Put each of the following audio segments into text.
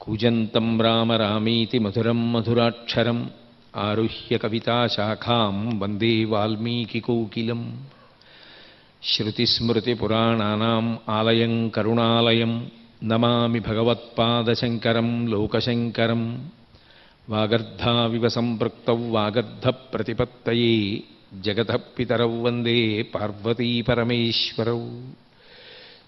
कूजन्तं राम रामीति मधुरं मधुराक्षरम् आरुह्य कविताशाखां वन्दे वाल्मीकिकोकिलम्। श्रुतिस्मृतिपुराणानाम् आलयं करुणालयं नमामि भगवत्पादशङ्करं लोकशङ्करं वागर्धाविव सम्पृक्तौ वागर्धप्रतिपत्तये जगतः पितरौ वन्दे पार्वतीपरमेश्वरौ।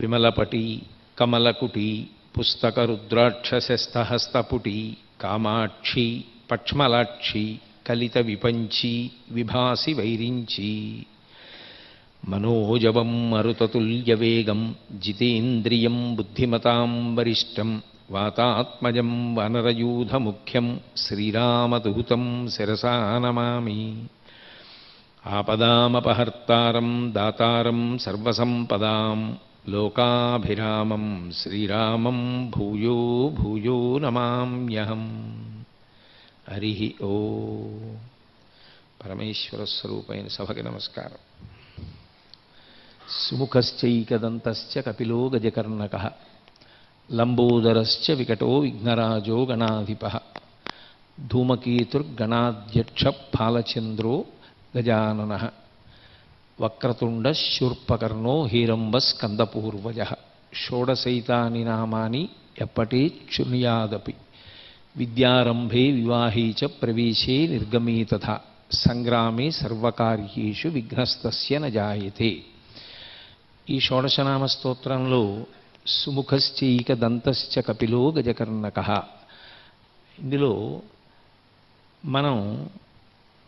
విమలపటి కమలకుటి పుస్తక పుస్తకరుద్రాక్షశస్తహస్తపుటి కామాక్షి పక్ష్మలాక్షి కలిత విపంచి విభాసి వైరించి మనోజవం మరుతతుల్యవేగం జితేంద్రియం బుద్ధిమతాం వరిష్టం వాతాత్మజం వనరయూధముఖ్యం శ్రీరామదూతం శిరసా నమామి. ఆపదామపహర్తారం దాతారం సర్వసంపదాం లోకాభిరామం శ్రీరామం భూయో భూయో నమామ్యహం. హరి ఓ. పరమేశ్వర స్వరూపైన సభకి నమస్కారం. సుముఖశ్చైకదంతశ్చ కపిలో గజకర్ణక. లంబోదరశ్చ వికటో విఘ్నరాజో గణాధిప. ధూమకేతుర్గణాధ్యక్ష ఫాలచంద్రో గజానన. వక్రతుండ శూర్పకర్ణో హీరంబ స్కందపూర్వజ. షోడశైతాని నామాని ఎప్పటే శృణుయాదపి విద్యారంభే వివాహే చ ప్రవేశే నిర్గమీ తథా. సంగ్రామే సర్వకార్యేషు విఘ్నస్తస్య న ఈ షోడశనామ స్తోత్రంలో సుముఖశ్చైక దంతశ్చ కపిలో గజకర్ణక. ఇందులో మనం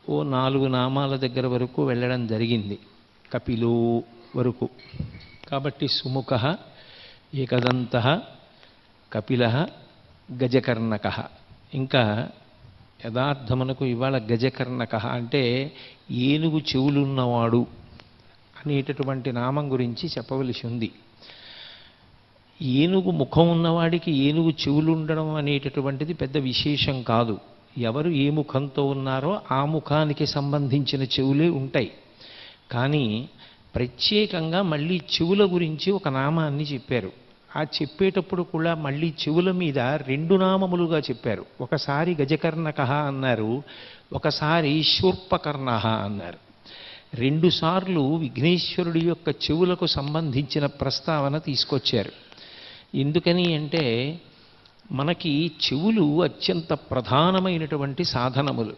ఓ నాలుగు నామాల దగ్గర వరకు వెళ్ళడం జరిగింది. కపిలో వరకు. కాబట్టి సుముఖ ఏకదంత కపిల గజకర్ణక. ఇంకా యథార్థమునకు ఇవాళ గజకర్ణక అంటే ఏనుగు చెవులున్నవాడు అనేటటువంటి నామం గురించి చెప్పవలసి ఉంది. ఏనుగు ముఖం ఉన్నవాడికి ఏనుగు చెవులు ఉండడం అనేటటువంటిది పెద్ద విశేషం కాదు. ఎవరు ఏ ముఖంతో ఉన్నారో ఆ ముఖానికి సంబంధించిన చెవులే ఉంటాయి. కానీ ప్రత్యేకంగా మళ్ళీ చెవుల గురించి ఒక నామాన్ని చెప్పారు. ఆ చెప్పేటప్పుడు కూడా మళ్ళీ చెవుల మీద రెండు నామములుగా చెప్పారు. ఒకసారి గజకర్ణక అన్నారు ఒకసారి శూర్పకర్ణ అన్నారు. రెండుసార్లు విఘ్నేశ్వరుడి యొక్క చెవులకు సంబంధించిన ప్రస్తావన తీసుకొచ్చారు. ఎందుకని అంటే మనకి చెవులు అత్యంత ప్రధానమైనటువంటి సాధనములు.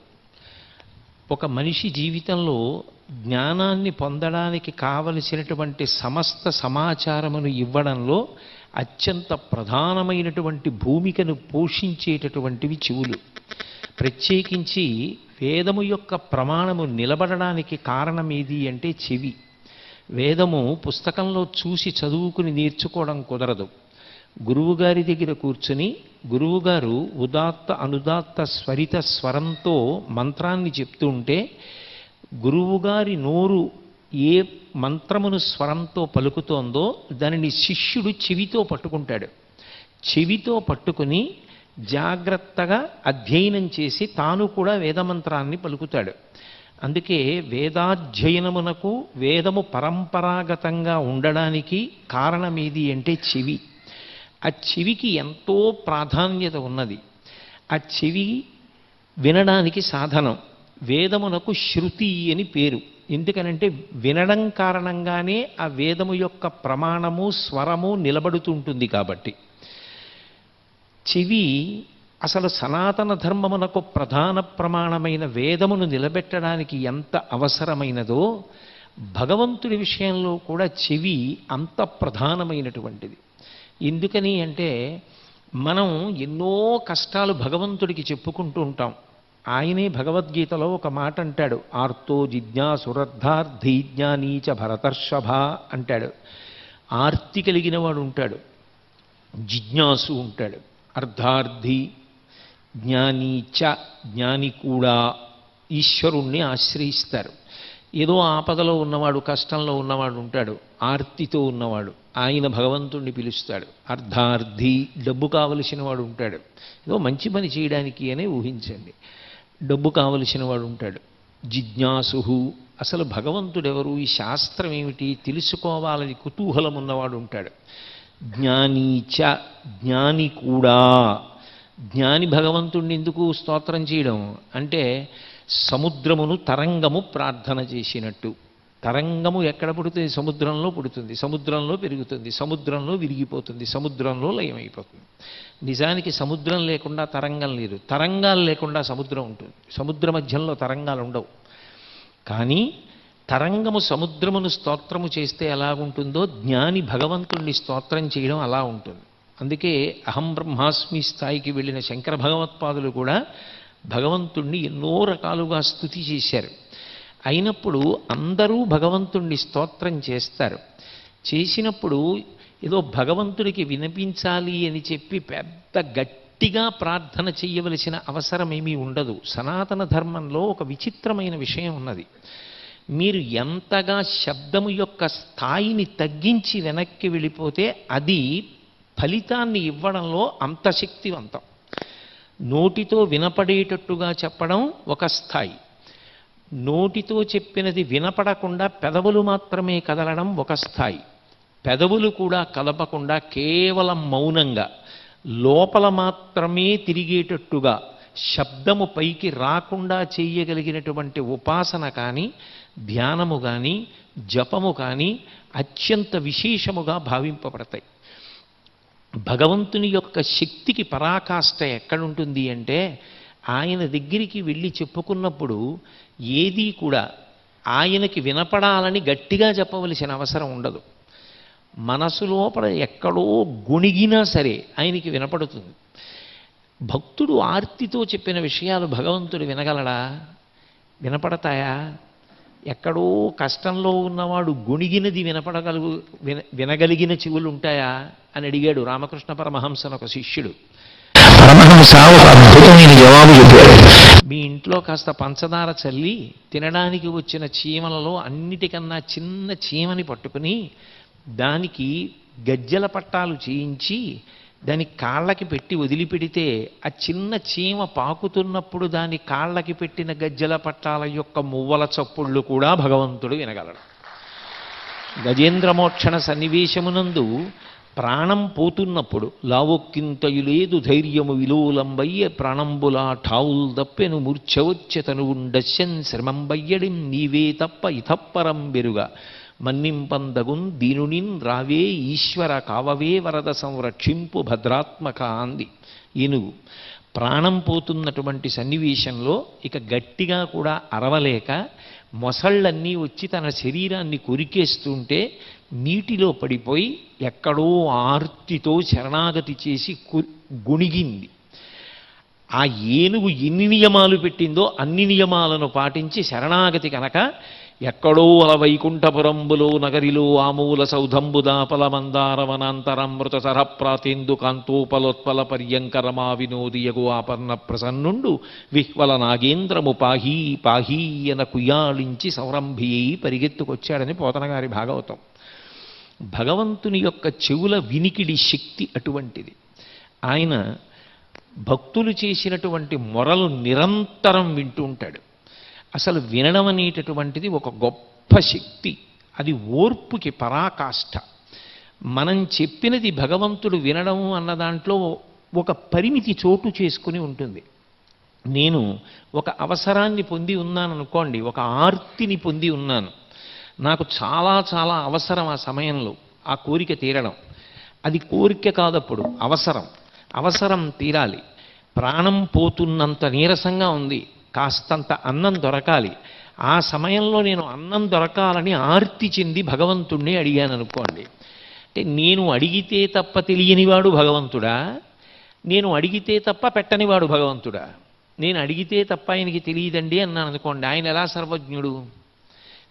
ఒక మనిషి జీవితంలో జ్ఞానాన్ని పొందడానికి కావలసినటువంటి సమస్త సమాచారమును ఇవ్వడంలో అత్యంత ప్రధానమైనటువంటి భూమికను పోషించేటటువంటివి చెవులు. ప్రత్యేకించి వేదము యొక్క ప్రమాణము నిలబడడానికి కారణం ఏది అంటే చెవి. వేదము పుస్తకంలో చూసి చదువుకుని నేర్చుకోవడం కుదరదు. గురువుగారి దగ్గర కూర్చుని గురువుగారు ఉదాత్త అనుదాత్త స్వరిత స్వరంతో మంత్రాన్ని చెప్తూ ఉంటే గురువుగారి నోరు ఏ మంత్రమును స్వరంతో పలుకుతోందో దానిని శిష్యుడు చెవితో పట్టుకుంటాడు. చెవితో పట్టుకుని జాగ్రత్తగా అధ్యయనం చేసి తాను కూడా వేదమంత్రాన్ని పలుకుతాడు. అందుకే వేదాధ్యయనమునకు వేదము పరంపరాగతంగా ఉండడానికి కారణమేది అంటే చెవి. ఆ చెవికి ఎంతో ప్రాధాన్యత ఉన్నది. ఆ చెవి వినడానికి సాధనం. వేదమునకు శృతి అని పేరు. ఎందుకనంటే వినడం కారణంగానే ఆ వేదము యొక్క ప్రమాణము స్వరము నిలబడుతుంటుంది కాబట్టి. చెవి అసలు సనాతన ధర్మమునకు ప్రధాన ప్రమాణమైన వేదమును నిలబెట్టడానికి ఎంత అవసరమైనదో భగవంతుడి విషయంలో కూడా చెవి అంత ప్రధానమైనటువంటిది. ఎందుకని అంటే మనం ఎన్నో కష్టాలు భగవంతుడికి చెప్పుకుంటూ ఉంటాం. ఆయనే భగవద్గీతలో ఒక మాట అంటాడు ఆర్తో జిజ్ఞాసురర్థార్థి జ్ఞానీచ భరతర్షభ అంటాడు. ఆర్తి కలిగిన వాడు ఉంటాడు. జిజ్ఞాసు ఉంటాడు. అర్ధార్థి జ్ఞానీచ జ్ఞాని కూడా ఈశ్వరుణ్ణి ఆశ్రయిస్తారు. ఏదో ఆపదలో ఉన్నవాడు కష్టంలో ఉన్నవాడు ఉంటాడు. ఆర్తితో ఉన్నవాడు. ఆయన భగవంతుణ్ణి పిలుస్తాడు. అర్ధార్థి డబ్బు కావలసిన వాడు ఉంటాడు. ఏదో మంచి పని చేయడానికి అనే ఊహించండి. డబ్బు కావలసిన వాడు ఉంటాడు. జిజ్ఞాసు అసలు భగవంతుడెవరు? ఈ శాస్త్రం ఏమిటి తెలుసుకోవాలని కుతూహలం ఉన్నవాడు ఉంటాడు జ్ఞానీచ జ్ఞాని కూడా. జ్ఞాని భగవంతుణ్ణి ఎందుకు స్తోత్రం చేయడం? అంటే సముద్రమును తరంగము ప్రార్థన చేసినట్టు. తరంగము ఎక్కడ పుడుతుంది? సముద్రంలో పుడుతుంది. సముద్రంలో పెరుగుతుంది. సముద్రంలో విరిగిపోతుంది. సముద్రంలో లయమైపోతుంది. నిజానికి సముద్రం లేకుండా తరంగం లేదు. తరంగాలు లేకుండా సముద్రం ఉంటుంది. సముద్ర మధ్యంలో తరంగాలు ఉండవు. కానీ తరంగము సముద్రమును స్తోత్రము చేస్తే ఎలా ఉంటుందో జ్ఞాని భగవంతుణ్ణి స్తోత్రం చేయడం అలా ఉంటుంది. అందుకే అహం బ్రహ్మాస్మి స్థాయికి వెళ్ళిన శంకర భగవత్పాదులు కూడా భగవంతుణ్ణి ఎన్నో రకాలుగా స్థుతి చేశారు. అయినప్పుడు అందరూ భగవంతుణ్ణి స్తోత్రం చేస్తారు. చేసినప్పుడు ఏదో భగవంతుడికి వినిపించాలి అని చెప్పి పెద్ద గట్టిగా ప్రార్థన చేయవలసిన అవసరం ఏమీ ఉండదు. సనాతన ధర్మంలో ఒక విచిత్రమైన విషయం ఉన్నది. మీరు ఎంతగా శబ్దము యొక్క స్థాయిని తగ్గించి వెనక్కి వెళ్ళిపోతే అది ఫలితాన్ని ఇవ్వడంలో అంత శక్తివంతం. నోటితో వినపడేటట్టుగా చెప్పడం ఒక స్థాయి. నోటితో చెప్పినది వినపడకుండా పెదవులు మాత్రమే కదలడం ఒక స్థాయి. పెదవులు కూడా కలపకుండా కేవలం మౌనంగా లోపల మాత్రమే తిరిగేటట్టుగా శబ్దము పైకి రాకుండా చేయగలిగినటువంటి ఉపాసన కానీ ధ్యానము కానీ జపము కానీ అత్యంత విశేషముగా భావింపబడతాయి. భగవంతుని యొక్క శక్తికి పరాకాష్ట ఎక్కడుంటుంది అంటే ఆయన దగ్గరికి వెళ్ళి చెప్పుకున్నప్పుడు ఏదీ కూడా ఆయనకి వినపడాలని గట్టిగా చెప్పవలసిన అవసరం ఉండదు. మనసు లోపల ఎక్కడో గుణిగినా సరే ఆయనకి వినపడుతుంది. భక్తుడు ఆర్తితో చెప్పిన విషయాలు భగవంతుడు వినగలడా? వినపడతాయా? ఎక్కడో కష్టంలో ఉన్నవాడు గొణిగినది వినపడగలుగు విన వినగలిగిన చెవులు ఉంటాయా అని అడిగాడు రామకృష్ణ పరమహంసను ఒక శిష్యుడు. పరమహంస ఒక అద్భుతమైన జవాబు చెప్పాడు. మీ ఇంట్లో కాస్త పంచదార చల్లి తినడానికి వచ్చిన చీమలలో అన్నిటికన్నా చిన్న చీమని పట్టుకుని దానికి గజ్జల పట్టాలు చేయించి దాని కాళ్ళకి పెట్టి వదిలిపెడితే ఆ చిన్న చీమ పాకుతున్నప్పుడు దాని కాళ్ళకి పెట్టిన గజ్జల పట్టాల యొక్క మువ్వల చప్పుళ్ళు కూడా భగవంతుడు వినగలడు. గజేంద్రమోక్షణ సన్నివేశమునందు ప్రాణం పోతున్నప్పుడు లావొక్కింతయులేదు ధైర్యము విలోలంబయ్య ప్రాణంబులా ఠావుల్ దప్పెను మూర్ఛవచ్చ తనువుండశ్యన్ శ్రమంబయ్యడిం నీవే తప్ప ఇతప్పరం బెరుగా మన్నింపందగున్ దీనునిన్ రావే ఈశ్వర కావవే వరద సంరక్షింపు భద్రాత్మక అంది ఏనుగు ప్రాణం పోతున్నటువంటి సన్నివేశంలో ఇక గట్టిగా కూడా అరవలేక మొసళ్ళన్నీ వచ్చి తన శరీరాన్ని కొరికేస్తుంటే నీటిలో పడిపోయి ఎక్కడో ఆర్తితో శరణాగతి చేసి కు- గుణిగింది. ఆ ఏనుగు ఎన్ని నియమాలు పెట్టిందో అన్ని నియమాలను పాటించి శరణాగతి కనుక ఎక్కడో అల వైకుంఠపురంబులో నగరిలో ఆమూల సౌధంబుదాపల మందారవనాంతరమృత సరప్రాతేందు కాంతోపలోత్పల పర్యంకరమా వినోదియగు ఆపర్ణ ప్రసన్నుండు విహ్వల నాగేంద్రము పాహీ పాహీ అన కుయాళించి సౌరంభి పరిగెత్తుకొచ్చాడని పోతనగారి భాగవతం. భగవంతుని యొక్క చెవుల వినికిడి శక్తి అటువంటిది. ఆయన భక్తులు చేసినటువంటి మొరలు నిరంతరం వింటూ ఉంటాడు. అసలు వినడం అనేటటువంటిది ఒక గొప్ప శక్తి. అది ఓర్పుకి పరాకాష్ఠ మనం చెప్పినది భగవంతుడు వినడం అన్న దాంట్లో ఒక పరిమితి చోటు చేసుకుని ఉంటుంది. నేను ఒక అవసరాన్ని పొంది ఉన్నాను అనుకోండి ఒక ఆర్తిని పొంది ఉన్నాను. నాకు చాలా చాలా అవసరం ఆ సమయంలో ఆ కోరిక తీరడం. అది కోరిక కాదప్పుడు అవసరం. అవసరం తీరాలి. ప్రాణం పోతున్నంత నీరసంగా ఉంది. కాస్తంత అన్నం దొరకాలి. ఆ సమయంలో నేను అన్నం దొరకాలని ఆర్తి చెంది భగవంతుణ్ణి అడిగాను అనుకోండి అంటే నేను అడిగితే తప్ప తెలియనివాడు భగవంతుడా? నేను అడిగితే తప్ప పెట్టనివాడు భగవంతుడా? నేను అడిగితే తప్ప ఆయనకి తెలియదండి అన్నాను అనుకోండి ఆయన ఎలా సర్వజ్ఞుడు?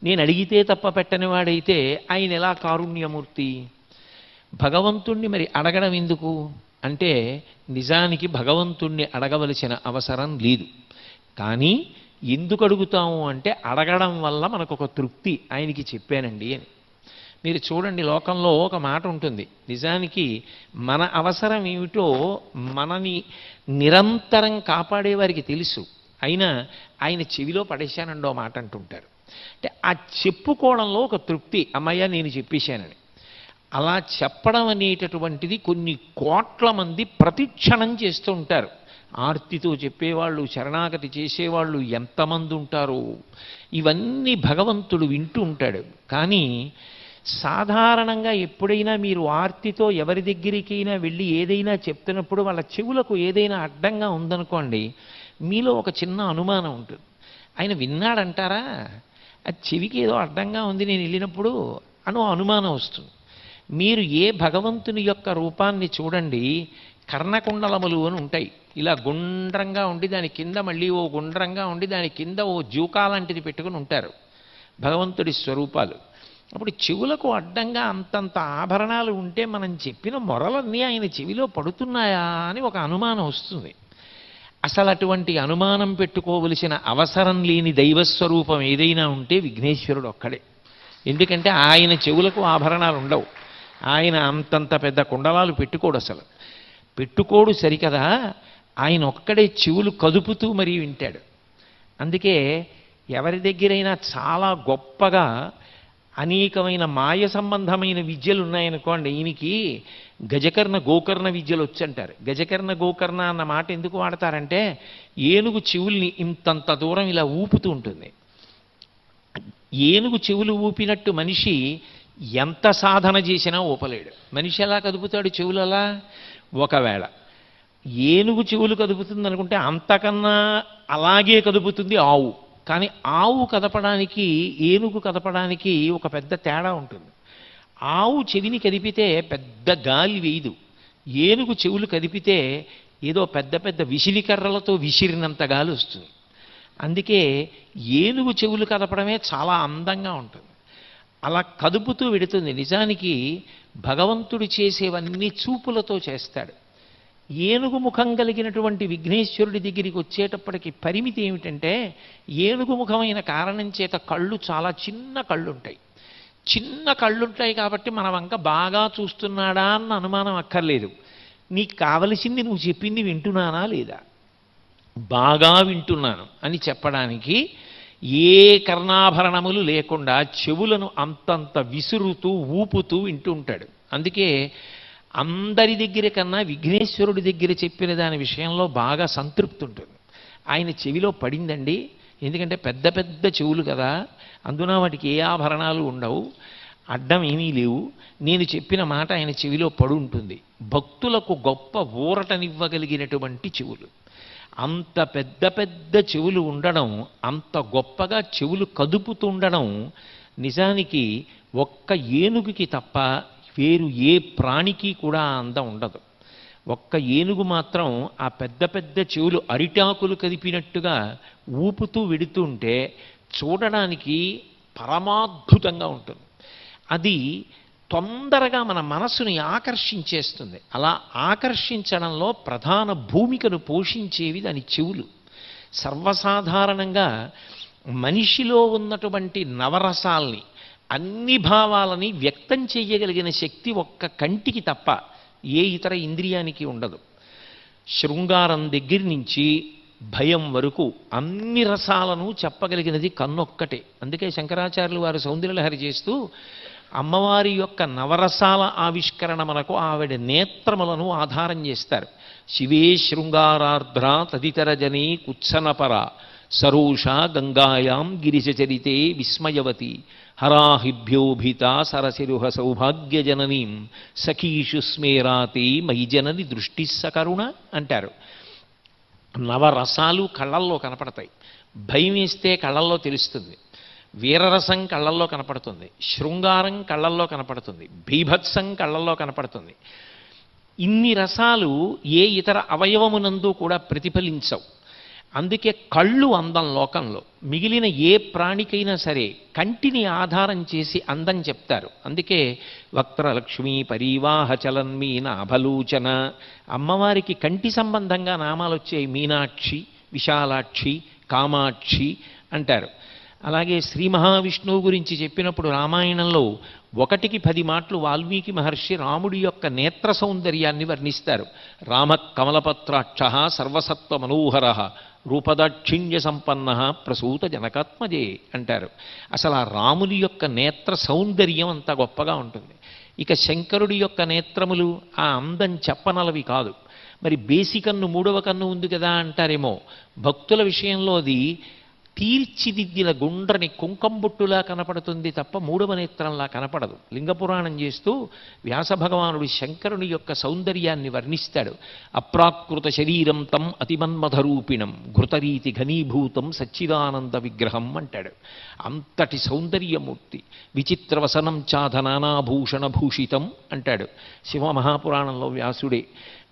నేను అడిగితే తప్ప పెట్టనివాడైతే ఆయన ఎలా కారుణ్యమూర్తి? భగవంతుణ్ణి మరి అడగడం ఎందుకు? అంటే నిజానికి భగవంతుణ్ణి అడగవలసిన అవసరం లేదు. కానీ ఎందుకు అడుగుతాము అంటే అడగడం వల్ల మనకు ఒక తృప్తి ఆయనకి చెప్పానండి అని. మీరు చూడండి లోకంలో ఒక మాట ఉంటుంది. నిజానికి మన అవసరం ఏమిటో మనని నిరంతరం కాపాడేవారికి తెలుసు. అయినా ఆయన చెవిలో పడేశానండో మాట అంటుంటారు. అంటే ఆ చెప్పుకోవడంలో ఒక తృప్తి అమ్మయ్య నేను చెప్పేశానని. అలా చెప్పడం అనేటటువంటిది కొన్ని కోట్ల మంది ప్రతిక్షణం చేస్తూ ఉంటారు. ఆర్తితో చెప్పేవాళ్ళు శరణాగతి చేసేవాళ్ళు ఎంతమంది ఉంటారో ఇవన్నీ భగవంతుడు వింటూ ఉంటాడు. కానీ సాధారణంగా ఎప్పుడైనా మీరు ఆర్తితో ఎవరి దగ్గరికైనా వెళ్ళి ఏదైనా చెప్తున్నప్పుడు వాళ్ళ చెవులకు ఏదైనా అడ్డంగా ఉందనుకోండి మీలో ఒక చిన్న అనుమానం ఉంటుంది. ఆయన విన్నాడంటారా? అది చెవికి ఏదో అడ్డంగా ఉంది నేను వెళ్ళినప్పుడు అనో అనుమానం వస్తుంది. మీరు ఏ భగవంతుని యొక్క రూపాన్ని చూడండి కర్ణకుండలములు అని ఉంటాయి. ఇలా గుండ్రంగా ఉండి దాని కింద మళ్ళీ ఓ గుండ్రంగా ఉండి దాని కింద ఓ జూకా లాంటిది పెట్టుకుని ఉంటారు. భగవంతుడి స్వరూపాలు. అప్పుడు చెవులకు అడ్డంగా అంతంత ఆభరణాలు ఉంటే మనం చెప్పిన మొరలన్నీ ఆయన చెవిలో పడుతున్నాయా అని ఒక అనుమానం వస్తుంది. అసలు అటువంటి అనుమానం పెట్టుకోవలసిన అవసరం లేని దైవస్వరూపం ఏదైనా ఉంటే విఘ్నేశ్వరుడు ఒక్కడే. ఎందుకంటే ఆయన చెవులకు ఆభరణాలు ఉండవు. ఆయన అంతంత పెద్ద కుండలాలు పెట్టుకోడు అసలు. పెట్టుకోడు సరికదా. ఆయన ఒక్కడే చెవులు కదుపుతూ మరీ వింటాడు. అందుకే ఎవరి దగ్గరైనా చాలా గొప్పగా అనేకమైన మాయ సంబంధమైన విద్యలు ఉన్నాయనుకోండి ఈయనకి గజకర్ణ గోకర్ణ విద్యలు వచ్చంటారు. గజకర్ణ గోకర్ణ అన్న మాట ఎందుకు వాడతారంటే ఏనుగు చెవుల్ని ఇంతంత దూరం ఇలా ఊపుతూ ఉంటుంది. ఏనుగు చెవులు ఊపినట్టు మనిషి ఎంత సాధన చేసినా ఊపలేడు. మనిషి ఎలా కదుపుతాడు చెవులు అలా ఒకవేళ ఏనుగు చెవులు కదుపుతుంది అనుకుంటే అంతకన్నా అలాగే కదుపుతుంది ఆవు. కానీ ఆవు కదపడానికి ఏనుగు కదపడానికి ఒక పెద్ద తేడా ఉంటుంది. ఆవు చెవిని కదిపితే పెద్ద గాలి వేయదు. ఏనుగు చెవులు కదిపితే ఏదో పెద్ద పెద్ద విసిరికర్రలతో విసిరినంత గాలి వస్తుంది. అందుకే ఏనుగు చెవులు కదపడమే చాలా అందంగా ఉంటుంది. అలా కదుపుతూ విడుతుంది. నిజానికి భగవంతుడు చేసేవన్నీ చూపులతో చేస్తాడు. ఏనుగు ముఖం కలిగినటువంటి విఘ్నేశ్వరుడి దగ్గరికి వచ్చేటప్పటికి పరిమితి ఏమిటంటే ఏనుగు ముఖమైన కారణం చేత కళ్ళు చాలా చిన్న కళ్ళు ఉంటాయి చిన్న కళ్ళుంటాయి కాబట్టి మన వంక బాగా చూస్తున్నాడా అన్న అనుమానం అక్కర్లేదు. నీకు కావలసింది నువ్వు చెప్పింది వింటున్నానా లేదా? బాగా వింటున్నాను అని చెప్పడానికి ఏ కర్ణాభరణములు లేకుండా చెవులను అంతంత విసురుతూ ఊపుతూ వింటూ ఉంటాడు. అందుకే అందరి దగ్గర కన్నా విఘ్నేశ్వరుడి దగ్గర చెప్పిన దాని విషయంలో బాగా సంతృప్తి ఉంటుంది. ఆయన చెవిలో పడిందండి. ఎందుకంటే పెద్ద పెద్ద చెవులు కదా. అందున వాటికి ఏ ఆభరణాలు ఉండవు. అడ్డం ఏమీ లేవు. నేను చెప్పిన మాట ఆయన చెవిలో పడు ఉంటుంది భక్తులకు గొప్ప ఊరటనివ్వగలిగినటువంటి చెవులు. అంత పెద్ద పెద్ద చెవులు ఉండడం అంత గొప్పగా చెవులు కదుపుతుండడం నిజానికి ఒక్క ఏనుగుకి తప్ప వేరు ఏ ప్రాణికి కూడా అందం ఉండదు. ఒక్క ఏనుగు మాత్రం ఆ పెద్ద పెద్ద చెవులు అరిటాకులు కదిపినట్టుగా ఊపుతూ వెడుతుంటే చూడడానికి పరమాద్భుతంగా ఉంటుంది. అది తొందరగా మన మనసుని ఆకర్షించేస్తుంది. అలా ఆకర్షించడంలో ప్రధాన భూమికను పోషించేవి దాని చెవులు. సర్వసాధారణంగా మనిషిలో ఉన్నటువంటి నవరసాల్ని అన్ని భావాలని వ్యక్తం చేయగలిగిన శక్తి ఒక్క కంటికి తప్ప ఏ ఇతర ఇంద్రియానికి ఉండదు. శృంగారం దగ్గర నుంచి భయం వరకు అన్ని రసాలను చెప్పగలిగినది కన్నొక్కటే. అందుకే శంకరాచార్యులు వారు సౌందర్యలహరి చేస్తూ అమ్మవారి యొక్క నవరసాల ఆవిష్కరణ మనకు ఆవిడ నేత్రములను ఆధారం చేస్తారు. శివే శృంగారార్ధ్ర తదితర జనే కుత్సనపర సరోష గంగాయాం గిరిశచరితే విస్మయవతి హరాహిభ్యోభిత సరసిరుహ సౌభాగ్యజననీం సఖీషు స్మేరాతి మయి జనని దృష్టి సకరుణ అంటారు. నవరసాలు కళ్ళల్లో కనపడతాయి. భయం వేస్తే కళ్ళల్లో తెలుస్తుంది. వీరరసం కళ్ళల్లో కనపడుతుంది శృంగారం కళ్ళల్లో కనపడుతుంది బీభత్సం కళ్ళల్లో కనపడుతుంది. ఇన్ని రసాలు ఏ ఇతర అవయవమునందు కూడా ప్రతిఫలించవు. అందుకే కళ్ళు అందం లోకంలో. మిగిలిన ఏ ప్రాణికైనా సరే కంటిని ఆధారం చేసి అందం చెప్తారు. అందుకే వక్త్రలక్ష్మీ పరీవాహ చలన్మీన అభలూచన అమ్మవారికి కంటి సంబంధంగా నామాలు వచ్చాయి మీనాక్షి విశాలాక్షి కామాక్షి అంటారు. అలాగే శ్రీ మహావిష్ణువు గురించి చెప్పినప్పుడు రామాయణంలో ఒకటికి పది మాటలు వాల్మీకి మహర్షి రాముడి యొక్క నేత్ర సౌందర్యాన్ని వర్ణిస్తారు. రామ కమలపత్రాక్ష సర్వసత్వ మనోహర రూపదాక్షిణ్య సంపన్న ప్రసూత జనకాత్మజే అంటారు. అసలు ఆ రాముని యొక్క నేత్ర సౌందర్యం అంత గొప్పగా ఉంటుంది. ఇక శంకరుడి యొక్క నేత్రములు ఆ అందం చెప్పనలవి కాదు. మరి బేసి కన్ను మూడవ కన్ను ఉంది కదా అంటారేమో. భక్తుల విషయంలో అది తీర్చిదిద్దిన గుండ్రని కుంకంబుట్టులా కనపడుతుంది తప్ప మూడవ నేత్రంలా కనపడదు. లింగపురాణం చేస్తూ వ్యాస భగవానుడు శంకరుని యొక్క సౌందర్యాన్ని వర్ణిస్తాడు. అప్రాకృత శరీరం తం అతిమన్మధరూపిణం ఘృతరీతి ఘనీభూతం సచ్చిదానంద విగ్రహం అంటాడు. అంతటి సౌందర్యమూర్తి విచిత్రవసనం చాధనానాభూషణ భూషితం అంటాడు. శివ మహాపురాణంలో వ్యాసుడే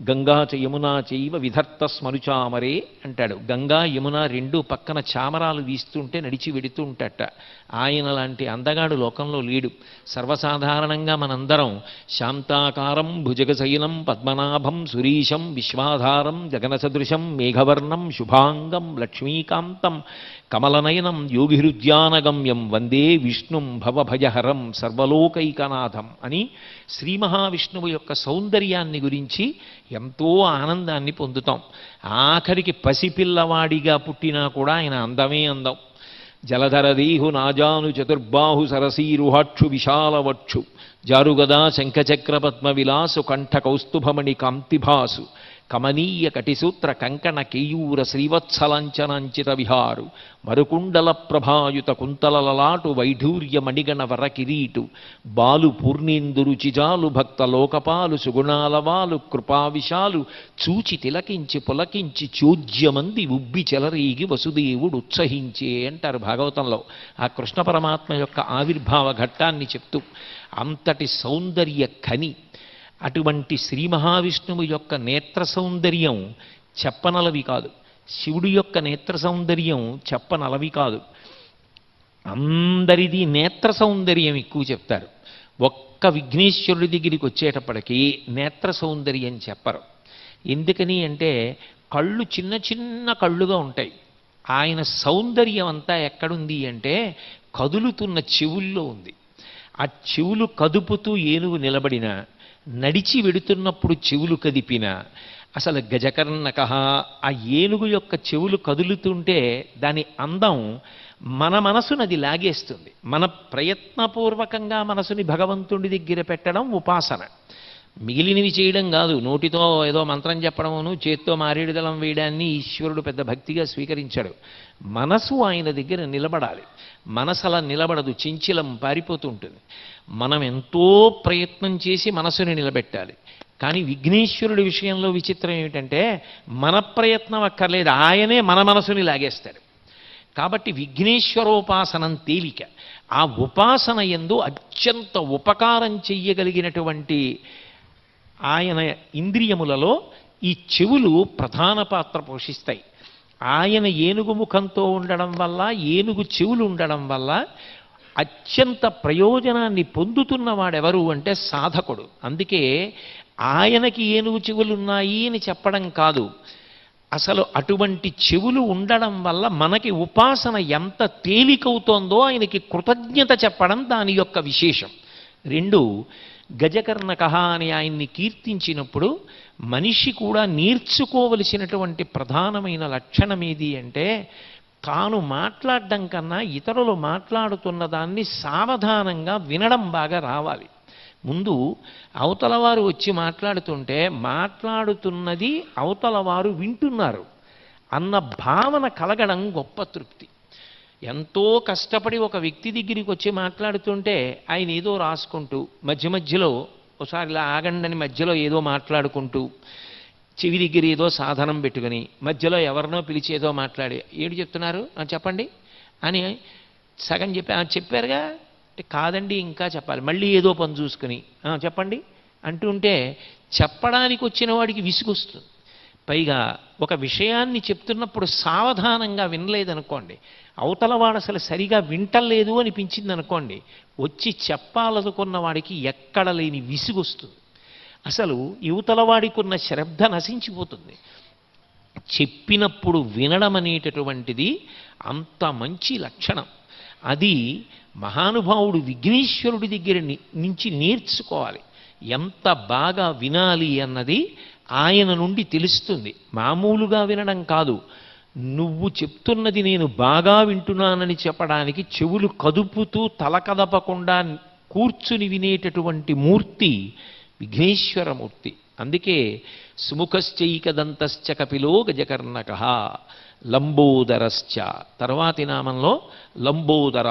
గంగా చ యమునా చైవ విధర్త స్మరుచామరే అంటాడు. గంగా యమున రెండు పక్కన చామరాలు వీస్తుంటే నడిచి వెడుతూ ఉంటాట. ఆయన లాంటి అందగాడు లోకంలో లేడు. సర్వసాధారణంగా మనందరం శాంతాకారం భుజగశయనం పద్మనాభం సురీశం విశ్వాధారం జగనసదృశం మేఘవర్ణం శుభాంగం లక్ష్మీకాంతం కమలనయనం యోగిహృద్యానగమ్యం వందే విష్ణుం భవభయహరం సర్వలోకైకనాథం అని శ్రీ మహావిష్ణువు యొక్క సౌందర్యాన్ని గురించి ఎంతో ఆనందాన్ని పొందుతాం. ఆఖరికి పసిపిల్లవాడిగా పుట్టినా కూడా ఆయన అందమే అందం. జలధరదీహు నాజాను చతుర్బాహు సరసీరుహాక్షు విశాలవక్షు. జారుగదా శంఖచక్ర పద్మ విలాసు కంఠ కౌస్తుభమణి కాంతిభాసు. కమనీయ కటిసూత్ర కంకణ కేయూర శ్రీవత్సలంచనంచిత విహారు మరుకుండల ప్రభాయుత కుంతలలలాటు వైఢూర్య మణిగణ వర కిరీటు బాలు పూర్ణేందురు చిజాలు భక్త లోకపాలు సుగుణాలవాలు కృపావిశాలు చూచి తిలకించి పులకించి చోద్యమంది ఉబ్బి చెలరీగి వసుదేవుడు ఉత్సహించే అంటారు భాగవతంలో. ఆ కృష్ణ పరమాత్మ యొక్క ఆవిర్భావ ఘట్టాన్ని చెప్తూ అంతటి సౌందర్య ఖని అటువంటి శ్రీ మహావిష్ణువు యొక్క నేత్ర సౌందర్యం చెప్పనలవి కాదు. శివుడి యొక్క నేత్ర సౌందర్యం చెప్పనలవి కాదు. అందరిది నేత్ర సౌందర్యం ఎక్కువ చెప్తారు. ఒక్క విఘ్నేశ్వరుడి దగ్గరికి వచ్చేటప్పటికీ నేత్ర సౌందర్యం చెప్పరు. ఎందుకని అంటే కళ్ళు చిన్న చిన్న కళ్ళుగా ఉంటాయి. ఆయన సౌందర్యం అంతా ఎక్కడుంది అంటే కదులుతున్న చెవుల్లో ఉంది. ఆ చెవులు కదుపుతూ ఏనుగు నిలబడిన నడిచి వెడుతున్నప్పుడు చెవులు కదిపిన అసలు గజకర్ణక ఆ ఏనుగు యొక్క చెవులు కదులుతుంటే దాని అందం మన మనసును అది లాగేస్తుంది. మన ప్రయత్నపూర్వకంగా మనసుని భగవంతుడి దగ్గర పెట్టడం ఉపాసన. మిగిలినవి చేయడం కాదు. నోటితో ఏదో మంత్రం చెప్పడమును చేత్తో మారేడుదలం వేయడాన్ని ఈశ్వరుడు పెద్ద భక్తిగా స్వీకరించాడు. మనసు ఆయన దగ్గర నిలబడాలి. మనసు అలా నిలబడదు. చించిలం పారిపోతుంటుంది. మనం ఎంతో ప్రయత్నం చేసి మనసుని నిలబెట్టాలి. కానీ విఘ్నేశ్వరుడి విషయంలో విచిత్రం ఏమిటంటే మన ప్రయత్నం అక్కర్లేదు ఆయనే మన మనసుని లాగేస్తాడు. కాబట్టి విఘ్నేశ్వరోపాసనం తేలిక. ఆ ఉపాసన ఎందు అత్యంత ఉపకారం చెయ్యగలిగినటువంటి ఆయన ఇంద్రియములలో ఈ చెవులు ప్రధాన పాత్ర పోషిస్తాయి. ఆయన ఏనుగు ముఖంతో ఉండడం వల్ల ఏనుగు చెవులు ఉండడం వల్ల అత్యంత ప్రయోజనాన్ని పొందుతున్న వాడెవరు అంటే సాధకుడు. అందుకే ఆయనకి ఏనుగు చెవులున్నాయి అని చెప్పడం కాదు. అసలు అటువంటి చెవులు ఉండడం వల్ల మనకి ఉపాసన ఎంత తేలికవుతోందో ఆయనకి కృతజ్ఞత చెప్పడం దాని యొక్క విశేషం. రెండు గజకర్ణక అని ఆయన్ని కీర్తించినప్పుడు మనిషి కూడా నేర్చుకోవలసినటువంటి ప్రధానమైన లక్షణం ఏది అంటే తాను మాట్లాడడం కన్నా ఇతరులు మాట్లాడుతున్న దాన్ని సావధానంగా వినడం బాగా రావాలి. ముందు అవతలవారు వచ్చి మాట్లాడుతుంటే మాట్లాడుతున్నది అవతలవారు వింటున్నారు అన్న భావన కలగడం గొప్ప తృప్తి. ఎంతో కష్టపడి ఒక వ్యక్తి దగ్గరికి వచ్చి మాట్లాడుతుంటే ఆయన ఏదో రాసుకుంటూ మధ్య మధ్యలో ఒకసారి ఇలా ఆగండని మధ్యలో ఏదో మాట్లాడుకుంటూ చెవి దగ్గర ఏదో సాధనం పెట్టుకుని మధ్యలో ఎవరినో పిలిచి ఏదో మాట్లాడి ఏడు చెప్తున్నారు? చెప్పండి. అని సగం చెప్పి చెప్పారుగా. అంటే కాదండి ఇంకా చెప్పాలి. మళ్ళీ ఏదో పని చూసుకుని చెప్పండి. అంటూ ఉంటే చెప్పడానికి వచ్చిన వాడికి విసుగొస్తుంది పైగా ఒక విషయాన్ని చెప్తున్నప్పుడు సావధానంగా వినలేదనుకోండి అవతల వాడు అసలు సరిగా వింటలేదు అనిపించింది అనుకోండి వచ్చి చెప్పాలనుకున్న వాడికి ఎక్కడ లేని విసుగొస్తుంది అసలు యువతల వాడికున్న శ్రద్ధ నశించిపోతుంది. చెప్పినప్పుడు వినడం అనేటటువంటిది అంత మంచి లక్షణం. అది మహానుభావుడు విఘ్నేశ్వరుడి దగ్గర ని- నుంచి నేర్చుకోవాలి. ఎంత బాగా వినాలి అన్నది ఆయన నుండి తెలుస్తుంది. మామూలుగా వినడం కాదు. నువ్వు చెప్తున్నది నేను బాగా వింటున్నానని చెప్పడానికి చెవులు కదుపుతూ తల కదపకుండా కూర్చుని వినేటటువంటి మూర్తి విఘ్నేశ్వరమూర్తి. అందుకే సుముఖశ్చైకదంతశ్చ కపిలో గజకర్ణక లంబోదరశ్చ. తర్వాతి నామంలో లంబోదర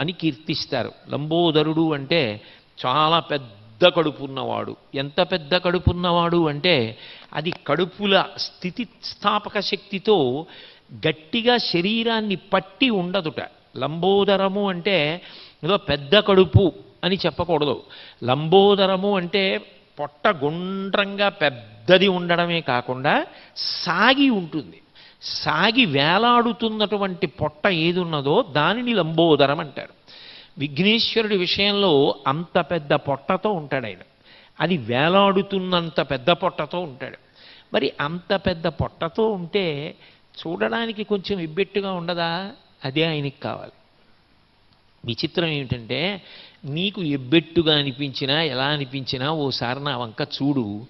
అని కీర్తిస్తారు. లంబోదరుడు అంటే చాలా పెద్ద కడుపున్నవాడు. ఎంత పెద్ద కడుపున్నవాడు అంటే అది కడుపుల స్థితి స్థాపక శక్తితో గట్టిగా శరీరాన్ని పట్టి ఉండదుట. లంబోదరము అంటే ఏదో పెద్ద కడుపు. అని చెప్పకూడదు. లంబోదరము అంటే పొట్ట గుండ్రంగా పెద్దది ఉండడమే కాకుండా సాగి ఉంటుంది. సాగి వేలాడుతున్నటువంటి పొట్ట ఏది ఉన్నదో దానిని లంబోదరం అంటారు. విఘ్నేశ్వరుడి విషయంలో అంత పెద్ద పొట్టతో ఉంటాడు ఆయన. అది వేలాడుతున్నంత పెద్ద పొట్టతో ఉంటాడు. మరి అంత పెద్ద పొట్టతో ఉంటే చూడడానికి కొంచెం ఇబ్బెట్టుగా ఉండదా? అదే ఆయనకి కావాలి. విచిత్రం ఏమిటంటే నీకు ఎబ్బెట్టుగా అనిపించినా ఎలా అనిపించినా ఓసారి నా వంక చూడు.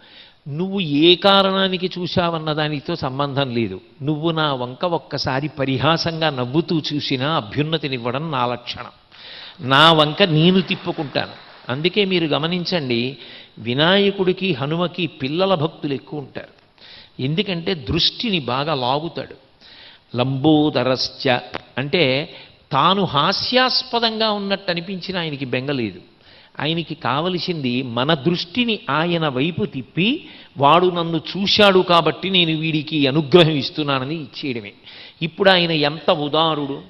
నువ్వు ఏ కారణానికి చూశావన్న దానితో సంబంధం లేదు. నువ్వు నా వంక ఒక్కసారి పరిహాసంగా నవ్వుతూ చూసినా అభ్యున్నతినివ్వడం నా లక్షణం. నా వంక నేను తిప్పుకుంటాను. అందుకే మీరు గమనించండి వినాయకుడికి హనుమకి పిల్లల భక్తులు ఎక్కువ ఉంటారు. ఎందుకంటే దృష్టిని బాగా లాగుతాడు. లంబోదరస్య అంటే తాను హాస్యాస్పదంగా ఉన్నట్టు అనిపించిన ఆయనకి బెంగలేదు ఆయనకి కావలసింది మన దృష్టిని ఆయన వైపు తిప్పి వాడు నన్ను చూశాడు కాబట్టి నేను వీడికి అనుగ్రహం ఇస్తున్నానని ఇచ్చేయడమే. ఇప్పుడు ఆయన ఎంత ఉదారుడు?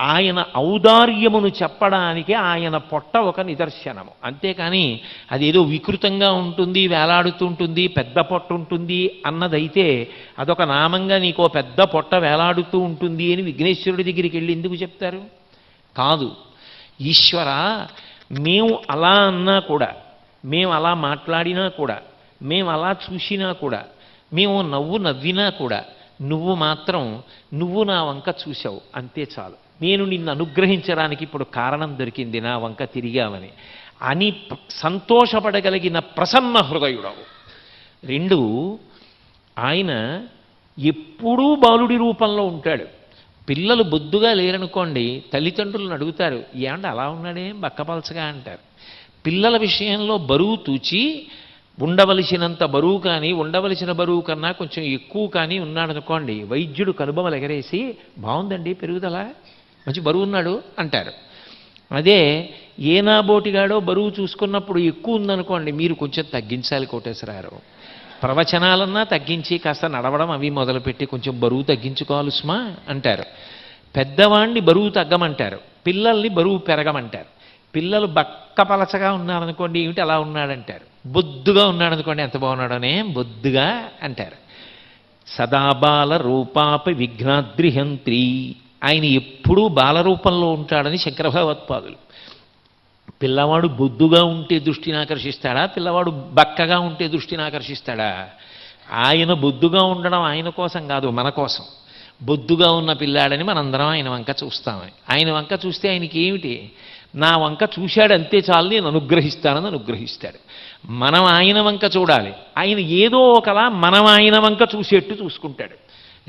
ఆయన ఔదార్యమును చెప్పడానికి ఆయన పొట్ట ఒక నిదర్శనము. అంతేకాని అదేదో వికృతంగా ఉంటుంది వేలాడుతుంటుంది పెద్ద పొట్ట ఉంటుంది అన్నదైతే అదొక నామంగా నీకో పెద్ద పొట్ట వేలాడుతూ ఉంటుంది అని విఘ్నేశ్వరుడి దగ్గరికి వెళ్ళి ఎందుకు చెప్తారు? కాదు ఈశ్వర మేము అలా అన్నా కూడా మేము అలా మాట్లాడినా కూడా మేము అలా చూసినా కూడా మేము నవ్వు నవ్వినా కూడా నువ్వు మాత్రం నువ్వు నా వంక చూశావు అంతే చాలు. నేను నిన్ను అనుగ్రహించడానికి ఇప్పుడు కారణం దొరికింది నా వంక తిరిగావని అని సంతోషపడగలిగిన ప్రసన్న హృదయుడవు. రెండు ఆయన ఎప్పుడూ బాలుడి రూపంలో ఉంటాడు. పిల్లలు బొద్దుగా లేరనుకోండి తల్లిదండ్రులను అడుగుతారు ఏమంటే అలా ఉన్నాడే? బక్కపలచగా అంటారు. పిల్లల విషయంలో బరువు తూచి ఉండవలసినంత బరువు కానీ ఉండవలసిన బరువు కన్నా కొంచెం ఎక్కువ కానీ ఉన్నాడనుకోండి వైద్యుడు కనుబొమలు ఎగరేసి బాగుందండి పెరుగుదల? మంచి బరువు ఉన్నాడు? అంటారు. అదే ఏ నాబోటిగాడో బరువు చూసుకున్నప్పుడు ఎక్కువ ఉందనుకోండి మీరు కొంచెం తగ్గించాలి కోటేశ్వరారు ప్రవచనాలన్నా తగ్గించి కాస్త నడవడం అవి మొదలుపెట్టి కొంచెం బరువు తగ్గించుకోవాలి సుమా అంటారు. పెద్దవాణ్ణి బరువు తగ్గమంటారు. పిల్లల్ని బరువు పెరగమంటారు. పిల్లలు బక్క పలచగా ఉన్నారనుకోండి ఏమిటి అలా ఉన్నాడంటారు. బొద్దుగా ఉన్నాడనుకోండి ఎంత బాగున్నాడోనే? బొద్దుగా అంటారు. సదాబాల రూపాపి విఘ్నాద్రిహంత్రి. ఆయన ఎప్పుడూ బాలరూపంలో ఉంటాడని శంకరభగవత్పాదులు. పిల్లవాడు బొద్దుగా ఉంటే దృష్టిని ఆకర్షిస్తాడా? పిల్లవాడు బక్కగా ఉంటే దృష్టిని ఆకర్షిస్తాడా? ఆయన బొద్దుగా ఉండడం ఆయన కోసం కాదు మన కోసం. బొద్దుగా ఉన్న పిల్లాడని మనందరం ఆయన వంక చూస్తాం ఆయన వంక చూస్తే ఆయనకి ఏమిటి? నా వంక చూశాడు అంతే చాలు నేను అనుగ్రహిస్తానని అనుగ్రహిస్తాడు. మనం ఆయన వంక చూడాలి. ఆయన ఏదో ఒకలా మనం ఆయన వంక చూసేట్టు చూసుకుంటాడు.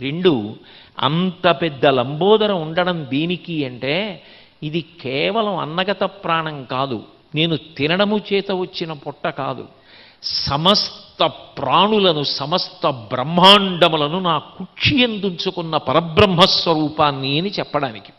రెండు అంత పెద్ద లంబోదరం ఉండడం దేనికి అంటే ఇది కేవలం అన్నగత ప్రాణం కాదు. నేను తినడము చేత వచ్చిన పొట్ట కాదు. సమస్త ప్రాణులను సమస్త బ్రహ్మాండములను నా కుక్షి ఎందుంచుకున్న పరబ్రహ్మస్వరూపాన్ని అని చెప్పడానికి.